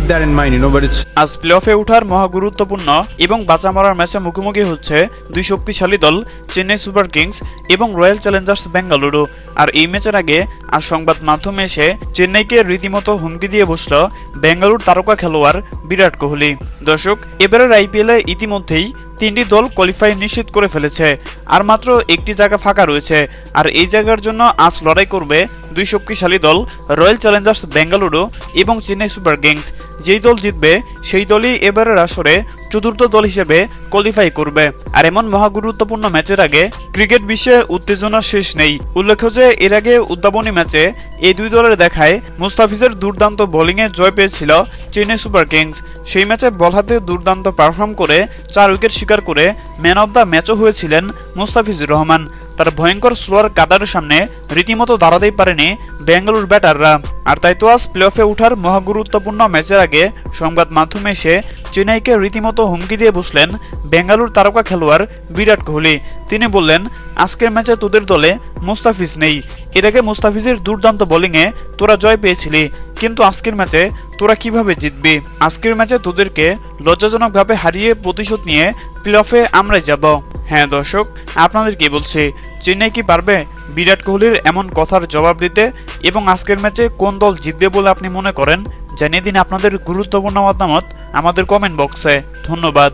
mind. You know, but it's আজ play অফে ওঠার মহা এবং বাঁচা মরার ম্যাচে মুখোমুখি হচ্ছে দুই শক্তিশালী দল চেন্নাই সুপার কিংস এবং রয়্যাল চ্যালেঞ্জার্স বেঙ্গালুরু। আর এই ম্যাচের আগে আজ সংবাদ মাধ্যমে এসে চেন্নাইকে রীতিমতো হুমকি দিয়ে বসল বেঙ্গালুর তারকা খেলোয়াড় বিরাট কোহলি। দর্শক এবারের আইপিএলে ইতিমধ্যেই তিনটি দল কোয়ালিফাই নিশ্চিত করে ফেলেছে। আর মাত্র একটি জায়গা ফাঁকা রয়েছে। আর এই জায়গার জন্য আজ লড়াই করবে দুই শক্তিশালী দল রয়্যাল চ্যালেঞ্জার্স বেঙ্গালুরু এবং চেন্নাই সুপার কিংস যেই দল জিতবে, সেই দলই এবারের আসরে চতুর্থ দল হিসেবে কোয়ালিফাই করবে। আর এমন মহা গুরুত্বপূর্ণ ম্যাচের আগে ক্রিকেট বিশ্বে উত্তেজনার শেষ নেই। উল্লেখ্য যে, এর আগে উদ্যাপনী ম্যাচে এই দুই দলের দেখায় মুস্তাফিজের দুর্দান্ত বোলিংয়ে জয় পেয়েছিল চেন্নাই সুপার কিংস সেই ম্যাচে বল হাতে দুর্দান্ত পারফর্ম করে চার উইকেট শিকার করে ম্যান অব দ্য ম্যাচও হয়েছিলেন মুস্তাফিজুর রহমান। তার ভয়ঙ্কর স্লোয়ার কাটারের সামনে রীতিমতো দাঁড়াতেই পারেনি বেঙ্গালুর ব্যাটাররা। আর তাই তো আজ প্লে অফে ওঠার মহাগুরুত্বপূর্ণ ম্যাচের আগে সংবাদ মাধ্যমে এসে চেন্নাইকে রীতিমতো হুমকি দিয়ে বসলেন বেঙ্গালুর তারকা খেলোয়াড় বিরাট কোহলি। তিনি বললেন, আজকের ম্যাচে তোদের দলে মুস্তাফিজ নেই। এর আগে মুস্তাফিজের দুর্দান্ত বোলিংয়ে তোরা জয় পেয়েছিলি। কিন্তু আজকের ম্যাচে তোরা কীভাবে জিতবি? আজকের ম্যাচে তোদেরকে লজ্জাজনকভাবে হারিয়ে প্রতিশোধ নিয়ে প্লে অফে আমরাই যাব। হ্যাঁ দর্শক, আপনাদের কি বলছি, চেন্নাই কি পারবে বিরাট কোহলির এমন কথার জবাব দিতে এবং আজকের ম্যাচে কোন দল জিতবে বলে আপনি মনে করেন? জানিয়ে দিন আপনাদের গুরুত্বপূর্ণ মতামত আমাদের কমেন্ট বক্সে ধন্যবাদ।